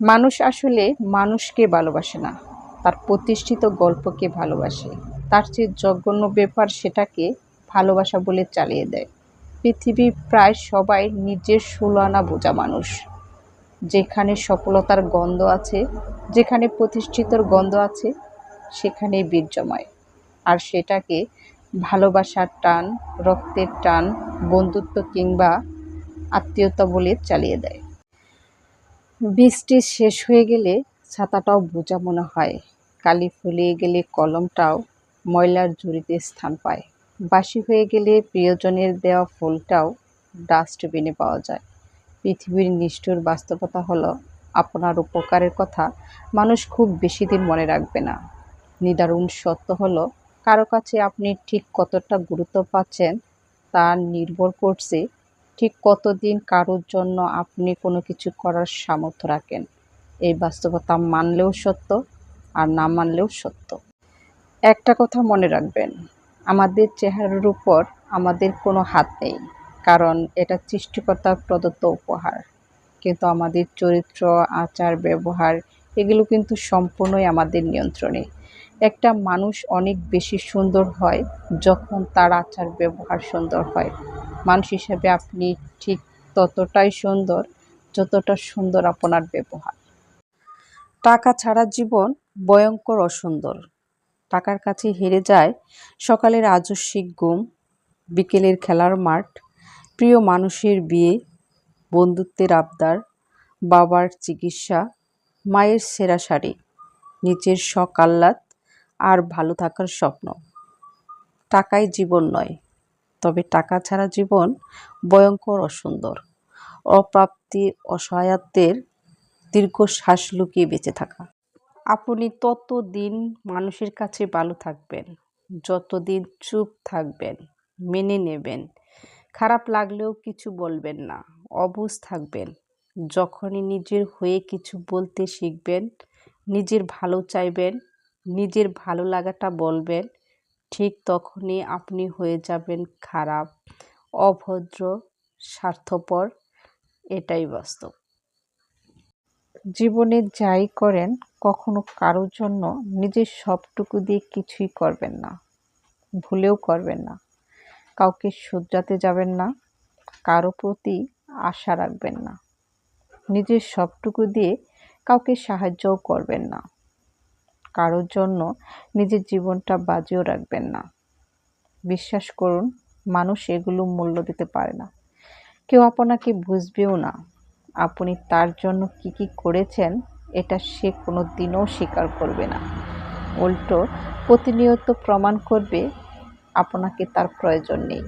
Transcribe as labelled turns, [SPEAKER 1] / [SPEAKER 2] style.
[SPEAKER 1] মানুষ আসলে মানুষকে ভালোবাসে না, তার প্রতিষ্ঠিত গল্পকে ভালোবাসে। তার চেয়ে জঘন্য ব্যাপার সেটাকে ভালোবাসা বলে চালিয়ে দেয়। পৃথিবীর প্রায় সবাই নিজের ষোলানা বোঝা মানুষ। যেখানে সফলতার গন্ধ আছে, যেখানে প্রতিষ্ঠিতর গন্ধ আছে, সেখানেই বীর জমায় আর সেটাকে ভালোবাসার টান, রক্তের টান, বন্ধুত্ব কিংবা আত্মীয়তা বলে চালিয়ে দেয়। বৃষ্টি শেষ হয়ে গেলে ছাতাটাও বোঝা মনে হয়। কালি ফুলিয়ে গেলে কলমটাও ময়লার ঝুড়িতে স্থান পায়। বাসি হয়ে গেলে প্রিয়জনের দেওয়া ফুলটাও ডাস্টবিনে পাওয়া যায়। পৃথিবীর নিষ্ঠুর বাস্তবতা হলো, আপনার উপকারের কথা মানুষ খুব বেশি দিন মনে রাখবে না। নিদারুণ সত্য হলো, কারও কাছে আপনি ঠিক কতটা গুরুত্ব পাচ্ছেন তা নির্ভর করছে ঠিক কতদিন কারোর জন্য আপনি কোনো কিছু করার সামর্থ্য রাখেন? এই বাস্তবতা মানলেও সত্য আর না মানলেও সত্য। একটা কথা মনে রাখবেন, আমাদের চেহারার উপর আমাদের কোনো হাত নেই, কারণ এটা সৃষ্টিকর্তা প্রদত্ত উপহার। কিন্তু আমাদের চরিত্র, আচার, ব্যবহার, এগুলো কিন্তু সম্পূর্ণই আমাদের নিয়ন্ত্রণে। একটা মানুষ অনেক বেশি সুন্দর হয় যখন তার আচার, ব্যবহার সুন্দর হয়। মানুষ হিসেবে আপনি ঠিক ততটাই সুন্দর যতটা সুন্দর আপনার ব্যবহার। টাকা ছাড়া জীবন ভয়ঙ্কর অসুন্দর। টাকার কাছে হেরে যায় সকালের আজস্বিক ঘুম, বিকেলের খেলার মাঠ, প্রিয় মানুষের বিয়ে, বন্ধুত্বের আবদার, বাবার চিকিৎসা, মায়ের সেরা শাড়ি নিচের শখ আহ্লাদ আর ভালো থাকার স্বপ্ন। টাকাই জীবন নয় তবে টাকা ছাড়া জীবন ভয়ঙ্কর অসুন্দর। অপ্রাপ্তি অসহায়ত্বের দীর্ঘশ্বাস লুকিয়ে বেঁচে থাকা। আপনি ততদিন মানুষের কাছে ভালো থাকবেন, যতদিন চুপ থাকবেন, মেনে নেবেন। খারাপ লাগলেও কিছু বলবেন না অবুঝ থাকবেন। যখনই নিজের হয়ে কিছু বলতে শিখবেন, নিজের ভালো চাইবেন, নিজের ভালো লাগাটা বলবেন ঠিক তখনই আপনি হয়ে যাবেন খারাপ, অভদ্র, স্বার্থপর, এটাই বাস্তব। জীবনে যাই করেন, কখনো কারোর জন্য নিজের সবটুকু দিয়ে কিছুই করবেন না, ভুলেও করবেন না, কাউকে শুধরাতে যাবেন না, কারও প্রতি আশা রাখবেন না, নিজের সবটুকু দিয়ে কাউকে সাহায্যও করবেন না। কারোর জন্য নিজের জীবনটা বাজিও রাখবেন না। বিশ্বাস করুন, মানুষ এগুলো মূল্য দিতে পারে না। কেউ আপনাকে বুঝবেও না, আপনি তার জন্য কি কি করেছেন, এটা সে কোনো দিনও স্বীকার করবে না। উল্টো, প্রতিনিয়ত প্রমাণ করবে, আপনাকে তার প্রয়োজন নেই।